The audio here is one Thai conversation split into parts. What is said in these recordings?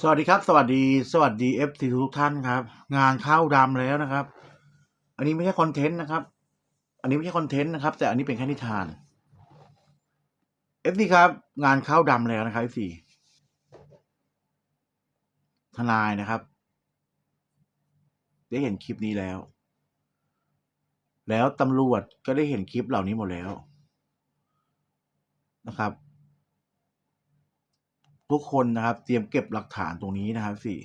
สวัสดีครับ สวัสดี สวัสดีเอฟซีทุกท่านครับ งานเข้าดำแล้วนะครับ อันนี้ไม่ใช่คอนเทนต์นะครับ อันนี้ไม่ใช่คอนเทนต์นะครับ แต่อันนี้เป็นแค่นิทานเอฟซีครับ งานเข้าดำแล้วนะครับเอฟซีทนายนะครับ ได้เห็นคลิปนี้แล้ว แล้วตำรวจก็ได้เห็นคลิปเหล่านี้หมดแล้วนะครับ ทุกคนนะครับ เตรียมเก็บหลักฐานตรงนี้นะครับสี่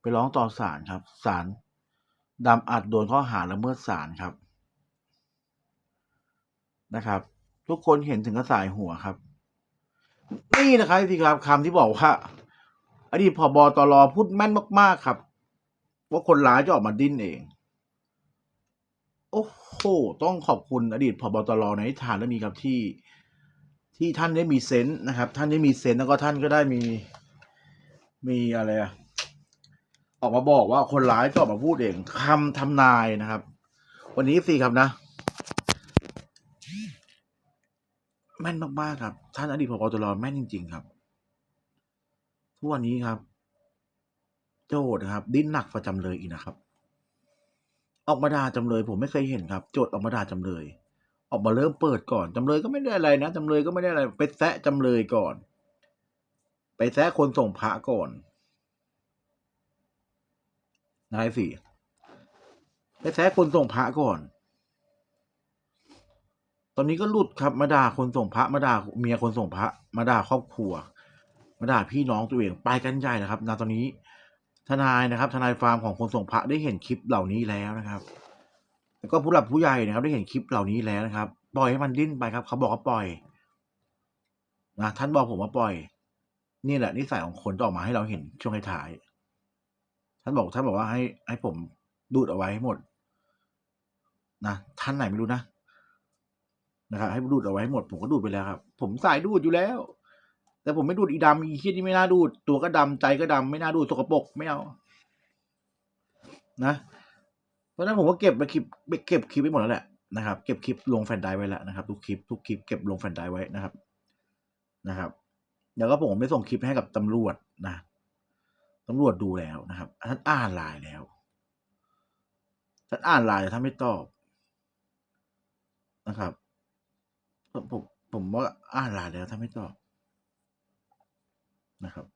ไปร้องต่อศาลครับศาลดำอาจโดนข้อหาละเมิดศาลครับนะครับ ทุกคนเห็นถึงกระสายหัวครับ นี่นะครับสิครับคำที่บอกว่าอดีตผบตรพูดแม่นมาก ๆ ครับ ว่าคนร้ายจะออกมาดิ้นเอง โอ้โห ต้องขอบคุณอดีตผบตรในทานเรื่องนี้ครับที่ ที่ท่านได้มีเซนส์นะครับ ท่านได้มีเซนส์แล้วก็ท่านก็ได้มี มีอะไรอะออกมาบอกว่าคนร้ายก็ออกมาพูดเองคำทำนายนะครับ วันนี้สิครับนะแม่นมากๆครับ ท่านอดีตผบตรแม่นจริง ๆ ครับทุกวันนี้ครับ โจทย์นะครับ ดิ้นหนักประจำเลยอีกนะครับ ออกมาด่าจำเลย ผมไม่เคยเห็นครับ โจทย์ออกมาด่าจำเลย ออกมาเริ่มเปิดก่อนจำเลยก็ไม่ได้อะไรนะจำเลยก็ไม่ได้อะไรไปแซะจำเลยก่อน ไปแซะคนส่งพระก่อนนายสี่ไปแซะคนส่งพระก่อน ตอนนี้ก็หลุดครับมาด่าคนส่งพระมาด่าเมียคนส่งพระมาด่าครอบครัว มาด่าพี่น้องตัวเองไปกันใหญ่นะครับณตอนนี้ทนายนะครับ ทนายฟาร์มของคนส่งพระได้เห็นคลิปเหล่านี้แล้วนะครับ แล้วก็ผู้หลักผู้ใหญ่นะครับ ได้เห็นคลิปเหล่านี้แล้วนะครับ ปล่อยให้มันดิ้นไปครับ เขาบอกว่าปล่อยนะท่านบอกผมว่าปล่อย นี่แหละนิสัยของคนจะออกมาให้เราเห็นช่วงท้ายท่านบอกท่านบอกว่าให้ให้ผมดูดเอาไว้ให้หมดนะท่านไหนไม่รู้นะนะครับให้ดูดเอาไว้ให้หมด ผมก็ดูดไปแล้วครับ ผมสายดูดอยู่แล้ว แต่ผมไม่ดูดอีดำอีเคียนี่ไม่น่าดูด ตัวก็ดำใจก็ดำไม่น่าดูดสกปรกไม่เอานะ เพราะนั้นผมก็เก็บไปคลิปเก็บคลิปไว้หมดแล้วแหละนะครับ เก็บคลิปลงแฟนไดไว้แล้วนะครับทุกคลิปทุกคลิปเก็บลงแฟนไดไว้นะครับนะครับแล้วก็ผมไม่ส่งคลิปให้กับตำรวจนะตำรวจดูแล้วนะครับท่านอ่านไลน์แล้วท่านอ่านไลน์แต่ท่านไม่ตอบนะครับผมผมผมว่าอ่านไลน์แล้วท่านไม่ตอบนะครับ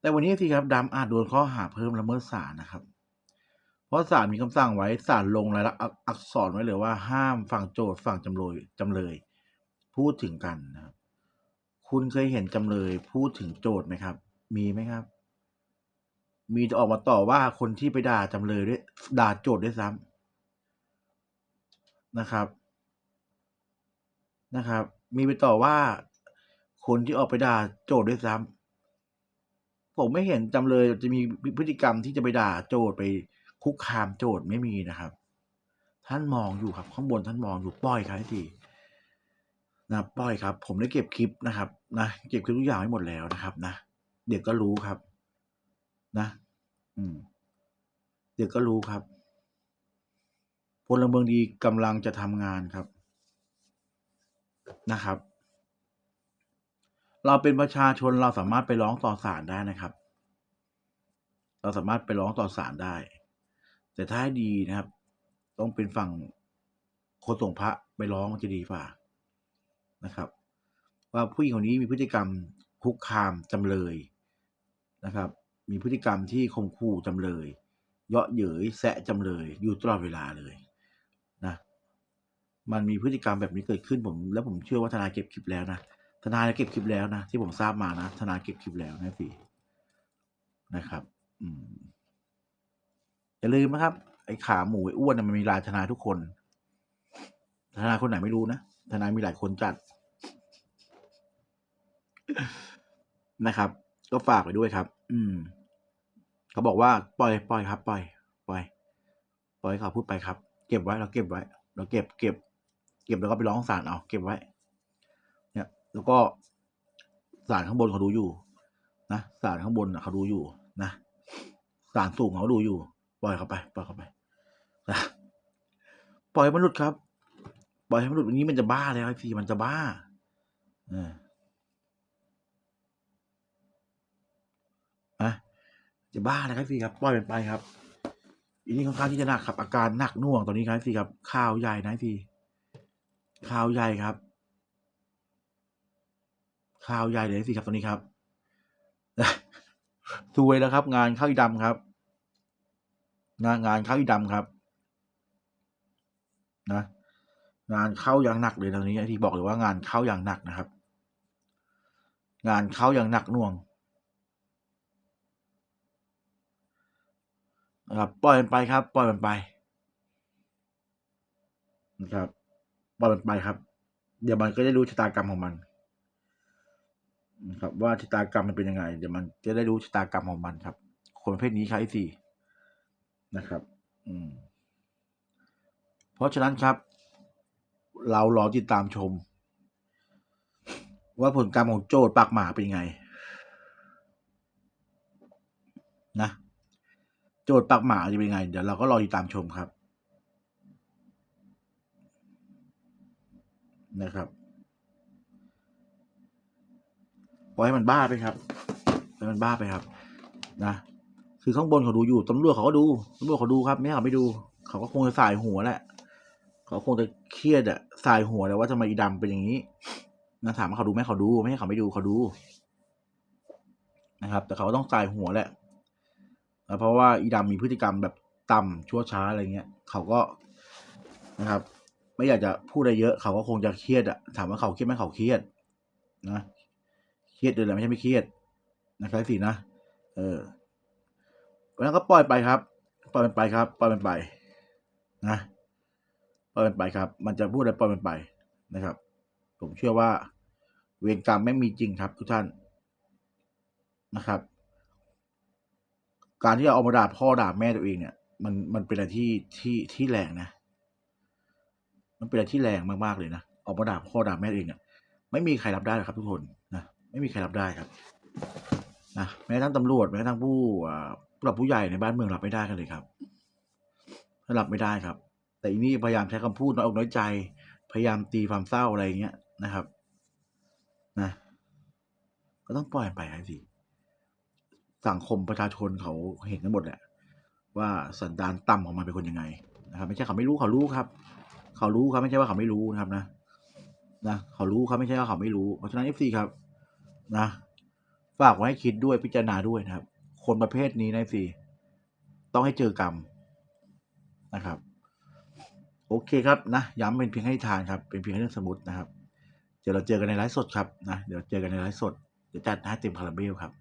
แต่วันนี้ทีครับดำอาจโดนข้อหาเพิ่มละเมิดศาลนะครับ เพราะศาลมีคำสั่งไว้ศาลลงรายลักษณ์อักอักษรไว้เลยว่าห้ามฝั่งโจทย์ฝั่งจำเลยจำเลย พูดถึงกันนะครับ คุณเคยเห็นจำเลยพูดถึงโจทย์ไหมครับ มีไหมครับ มีจะออกมาต่อว่าคนที่ไปด่าจำเลยด้วยด่าโจทย์ด้วยซ้ำนะครับนะครับ มีไปต่อว่าคนที่ออกไปด่าโจทย์ด้วยซ้ำผมไม่เห็นจำเลยจะมีพฤติกรรมที่จะไปด่าโจทย์ไป คุกคามโจทย์ไม่มีนะครับ ท่านมองอยู่ครับ ข้างบนท่านมองอยู่ปล่อยครับทีนะปล่อยครับ ผมได้เก็บคลิปนะครับนะเก็บคลิปทุกอย่างไว้หมดแล้วนะครับนะเดี๋ยวก็รู้ครับ นะ อืม เดี๋ยวก็รู้ครับพลเมืองดีกำลังจะทำงานครับนะครับ เราเป็นประชาชนเราสามารถไปร้องต่อศาลได้นะครับ เราสามารถไปร้องต่อศาลได้ แต่ถ้าดีนะครับ ต้องเป็นฝั่งคนส่งพระไปร้องจะดีกว่านะครับ ว่าผู้หญิงคนนี้มีพฤติกรรมคุกคามจำเลยนะครับ มีพฤติกรรมที่ข่มขู่จำเลย เยาะเย้ยแซะจำเลยอยู่ตลอดเวลาเลยนะมันมีพฤติกรรมแบบนี้เกิดขึ้นผม แล้วผมเชื่อว่าทนายเก็บคลิปแล้วนะทนายเก็บคลิปแล้วนะที่ผมทราบมานะทนายเก็บคลิปแล้วนะพี่นะครับ อืม อย่าลืมนะครับ ไอ้ขาหมูไอ้อ้วนน่ะมันมีลายทนายทุกคน ทนายคนไหนไม่รู้นะ ทนายมีหลายคนจัดนะครับ ก็ฝากไปด้วยครับ อืม เขาบอกว่าปล่อยปล่อยครับ ปล่อย ปล่อย ปล่อยเขาพูดไปครับ เก็บไว้เราเก็บไว้ เราเก็บเก็บ เก็บแล้วก็ไปร้องศาลเอาเก็บไว้ เนี่ย แล้วก็ศาลข้างบนเขาดูอยู่ นะศาลข้างบนเขาดูอยู่นะศาลสูงเขาดูอยู่ ปล่อยเข้าไป ปล่อยเข้าไปนะปล่อยมันหลุดครับ ปล่อยให้มันหลุดวันนี้มันจะบ้าแล้วไอ้พี่มันจะบ้าอ่าะจะบ้าแล้วครับพี่ครับปล่อยมันไปครับอันนี้ค่อนข้างที่จะหนักครับ อาการหนักน่วงตอนนี้ครับพี่ครับข่าวใหญ่นะพี่ข่าวใหญ่ครับข่าวใหญ่เลยสิครับตอนนี้ครับซวยแล้วครับ งานข้าวดำครับ งานงานเข้าอีดำครับ นะงานเข้าอย่างหนักเลยตอนนี้ที่บอกเลยว่างานเข้าอย่างหนักนะครับ งานเข้าอย่างหนักหน่วงนะครับปล่อยมันไปครับ ปล่อยมันไปนะครับปล่อยมันไปครับ เดี๋ยวมันก็ได้รู้ชะตากรรมของมันนะครับว่าชะตากรรมมันเป็นยังไง เดี๋ยวมันจะได้รู้ชะตากรรมของมันครับ คนประเภทนี้ครับไอ้สี่ นะครับ อืม เพราะฉะนั้นครับ เรารอติดตามชม ว่าผลกรรมของโจทย์ปากหมาเป็นยังไง นะ โจทย์ปากหมาจะเป็นยังไง เดี๋ยวเราก็รอติดตามชมครับ นะครับปล่อยให้มันบ้าไปครับปล่อยให้มันบ้าไปครับ นะ คือข้างบนเขาดูอยู่ตำรวจเขาก็ดูตำรวจเขาดูครับไม่ให้เขาไม่ดู เขาก็คงจะสายหัวแหละ เขาคงจะเครียดอะสายหัวแล้วว่าทำไมอีดำเป็นอย่างนี้นะถามว่าเขาดูไหมเขาดูไม่ใช่เขาไม่ดูเขาดูนะครับ แต่เขาก็ต้องสายหัวแหละเพราะว่าอีดำมีพฤติกรรมแบบต่ำชั่วช้าอะไรเงี้ย เขาก็นะครับ ไม่อยากจะพูดอะไรเยอะ เขาก็คงจะเครียดอะถามว่าเขาเครียดไหมเขาเครียดนะเครียดเลยแหละไม่ใช่ไม่เครียดนะครับสินะเออ แล้วก็ปล่อยไปครับ ปล่อยมันไปครับ ปล่อยมันไป นะ ปล่อยมันไปครับ มันจะพูดอะไรปล่อยมันไปนะครับ ผมเชื่อว่า เวรกรรมไม่มีจริงครับ ทุกท่านนะครับ การที่เราเอามาด่าพ่อด่าแม่ตัวเองเนี่ย มันมันเป็นอะไรที่ที่ที่แรงนะ มันเป็นอะไรที่แรงมากๆเลยนะออกมาด่าพ่อด่าแม่เองเนี่ยไม่มีใครรับได้หรอกครับ ทุกคนนะไม่มีใครรับได้ครับ นะแม้กระทั่งตำรวจแม้กระทั่งผู้อ่าผู้หลักผู้ใหญ่ในบ้านเมืองรับไม่ได้กันเลยครับรับไม่ได้ครับ แต่อีนี่พยายามใช้คำพูดน้อยอกน้อยใจ พยายามตีความเศร้าอะไรเงี้ยนะครับ นะ ก็ต้องปล่อยไปสิสังคมประชาชนเขาเห็นกันหมดแหละว่าสันดานต่ำของมันเป็นคนยังไงนะครับไม่ใช่เขาไม่รู้เขารู้ครับ เขารู้ครับไม่ใช่ว่าเขาไม่รู้นะครับนะนะเขารู้ครับไม่ใช่ว่าเขาไม่รู้เพราะฉะนั้นเอฟซีครับ นะ ฝากไว้ให้คิดด้วยพิจารณาด้วยนะครับ คนประเภทนี้นะสิต้องให้เจอกรรมนะครับ โอเคครับนะ ย้ำเป็นเพียงให้ทานครับ เป็นเพียงเรื่องสมมตินะครับ เดี๋ยวเราเจอกันในไลฟ์สดครับนะ เดี๋ยวเจอกันในไลฟ์สด เดี๋ยวจัดให้เต็มคาราเบลครับ